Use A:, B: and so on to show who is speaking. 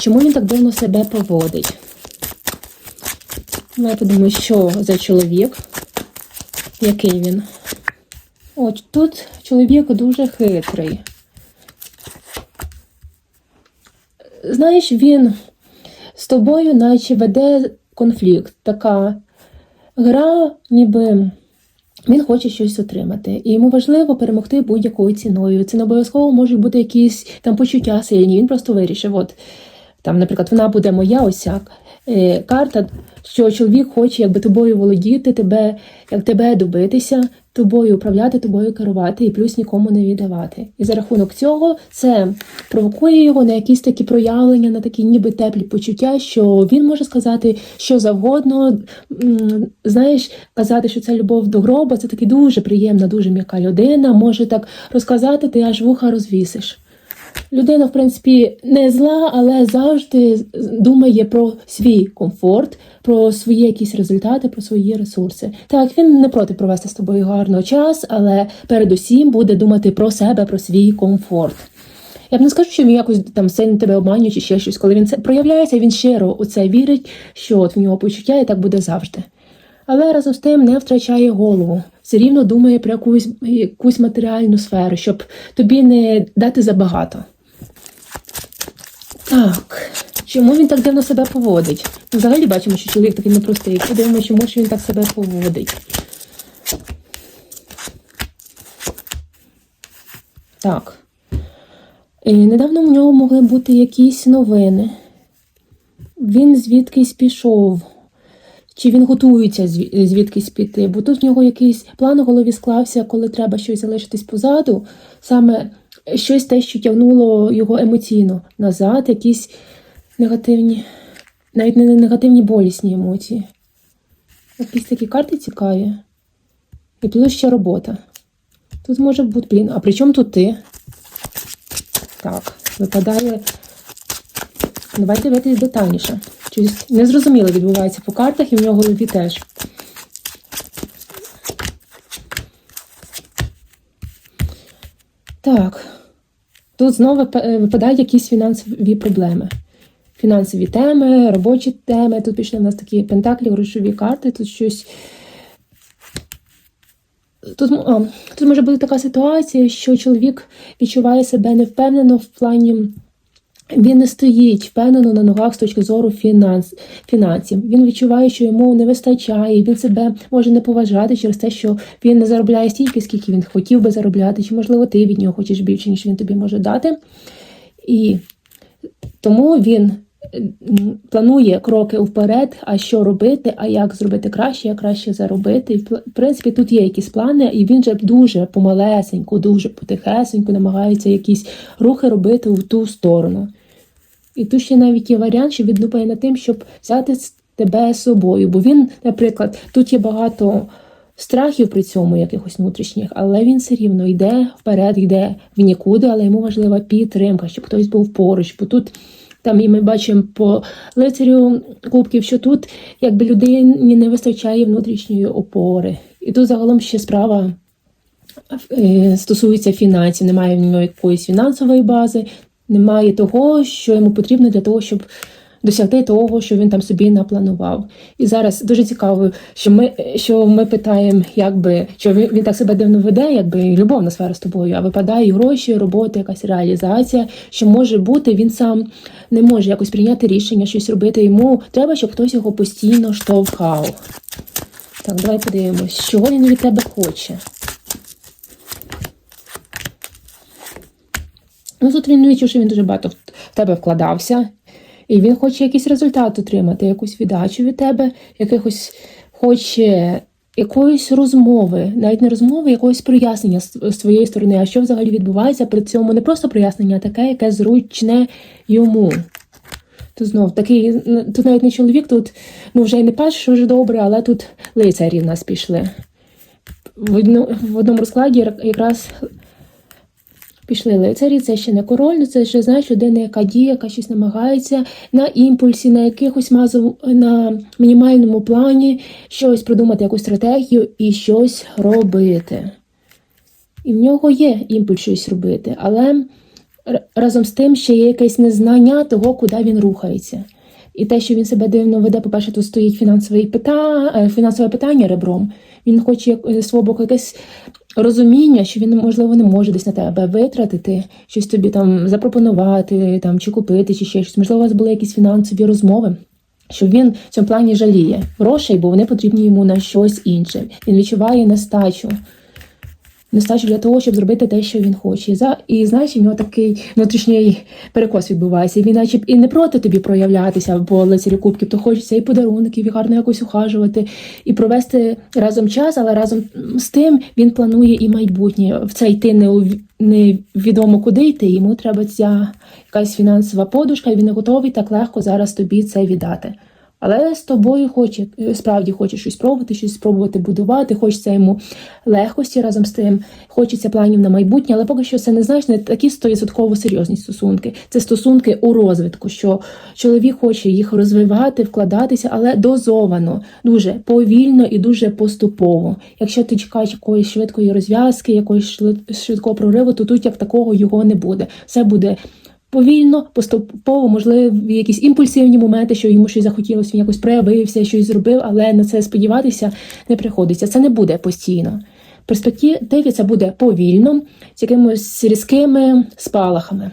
A: Чому він так дивно себе поводить? Ну, я подумаю, що за чоловік? Який він? От тут чоловік дуже хитрий. Знаєш, він з тобою наче веде конфлікт. Така гра, ніби він хоче щось отримати. І йому важливо перемогти будь-якою ціною. Це не обов'язково можуть бути якісь там почуття сильні. Він просто вирішив, от там, наприклад, вона буде моя ось як. Е, Карта, що чоловік хоче якби тобою володіти, тебе, як тебе добитися, тобою управляти, тобою керувати і плюс нікому не віддавати. І за рахунок цього це провокує його на якісь такі проявлення, на такі ніби теплі почуття, що він може сказати що завгодно. Знаєш, казати, що це любов до гроба, це таки дуже приємна, дуже м'яка людина. Може так розказати, ти аж вуха розвісиш. Людина, в принципі, не зла, але завжди думає про свій комфорт, про свої якісь результати, про свої ресурси. Так, він не проти провести з тобою гарно час, але передусім буде думати про себе, про свій комфорт. Я б не скажу, що він якось там сильно тебе обманює чи ще щось. Коли він це проявляється, він щиро у це вірить, що от в нього почуття і так буде завжди. Але разом з тим не втрачає голову. Все рівно думає про якусь, якусь матеріальну сферу, щоб тобі не дати забагато. Так, чому він так дивно себе поводить? Взагалі бачимо, що чоловік такий непростий. Подивимося, чому ж він так себе поводить. Так. І недавно в нього могли бути якісь новини. Він звідкись пішов. Чи він готується звідкись піти? Бо тут в нього якийсь план у голові склався, коли треба щось залишитись позаду, саме щось те, що тягнуло його емоційно назад, якісь негативні, навіть не негативні болісні емоції. Якісь такі карти цікаві. І плюс ще робота. Тут може бути, блін, а при чому тут ти? Так, випадає. Давайте дивитись детальніше. Щось незрозуміло відбувається по картах і в нього голові теж. Так. Тут знову випадають якісь фінансові проблеми. Фінансові теми, робочі теми. Тут пішли в нас такі пентаклі, грошові карти, тут щось. Тут, а, тут може бути така ситуація, що чоловік відчуває себе невпевнено в плані. Він не стоїть впевнено на ногах з точки зору фінанс, фінансів. Він відчуває, що йому не вистачає, він себе може не поважати через те, що він не заробляє стільки, скільки він хотів би заробляти, чи, можливо, ти від нього хочеш більше, ніж він тобі може дати. І тому він планує кроки вперед, а що робити, а як зробити краще, як краще заробити. І, в принципі, тут є якісь плани, і він же дуже помалесеньку, дуже потихесеньку намагається якісь рухи робити в ту сторону. І тут ще навіть є варіант, що він думає над тим, щоб взяти тебе з собою. Бо він, наприклад, тут є багато страхів при цьому, якихось внутрішніх, але він все рівно йде вперед, йде в нікуди, але йому важлива підтримка, щоб хтось був поруч. Бо тут там і ми бачимо по лицарю кубків, що тут якби людині не вистачає внутрішньої опори. І тут загалом ще справа е, стосується фінансів, немає в нього якоїсь фінансової бази, немає того, що йому потрібно для того, щоб досягти того, що він там собі напланував. І зараз дуже цікаво, що ми, що ми питаємо, якби що він, він так себе дивно веде, якби любовна сфера з тобою, а випадає гроші, робота, якась реалізація, що може бути, він сам не може якось прийняти рішення, щось робити. Йому треба, щоб хтось його постійно штовхав. Так, давай подивимось, чого він від тебе хоче. Ну, тут він відчув, що він дуже багато в тебе вкладався, і він хоче якийсь результат отримати, якусь віддачу від тебе, якихось хоче якоїсь розмови, навіть не розмови, якогось прояснення з твоєї сторони, а що взагалі відбувається при цьому не просто прояснення, а таке, яке зручне йому. Тут знов такий, тут навіть не чоловік, тут ну вже й не перше, що вже добре, але тут лицарі в нас пішли. В одному розкладі якраз Пішли лицарі, це ще не король, це ще знаєш людина, яка діє, яка щось намагається на імпульсі, на якихось мазов, на мінімальному плані щось придумати, якусь стратегію і щось робити. І в нього є імпульс щось робити, але разом з тим ще є якесь незнання того, куди він рухається. І те, що він себе дивно веде, по-перше, тут стоїть фінансове питання, фінансове питання ребром. Він хоче як- з свого боку якесь розуміння, що він, можливо, не може десь на тебе витратити, щось тобі там запропонувати, там, чи купити, чи ще щось. Можливо, у вас були якісь фінансові розмови. Що він в цьому плані жаліє грошей, бо вони потрібні йому на щось інше. Він відчуває нестачу. Нестачу для того, щоб зробити те, що він хоче. І, і знаєш, у нього такий внутрішній перекос відбувається. Він наче і не проти тобі проявлятися по лицарі кубків, то хочеться і подарунків, і гарно якось ухажувати, і провести разом час, але разом з тим він планує і майбутнє. В це йти не, у- невідомо куди йти. Йому треба ця якась фінансова подушка, і він не готовий так легко зараз тобі це віддати. Але з тобою хоче, е, справді хоче щось пробувати, щось спробувати будувати, хочеться йому легкості разом з тим, хочеться планів на майбутнє, але поки що це не знаєш, не такі стовідсотково серйозні стосунки. Це стосунки у розвитку, що чоловік хоче їх розвивати, вкладатися, але дозовано, дуже повільно і дуже поступово. Якщо ти чекаєш якоїсь швидкої розв'язки, якоїсь швидкого прориву, то тут як такого його не буде. Все буде повільно, поступово, можливо, якісь імпульсивні моменти, що йому щось захотілося, він якось проявився, щось зробив, але на це сподіватися не приходиться. Це не буде постійно. В перспективі це буде повільно, з якимось різкими спалахами.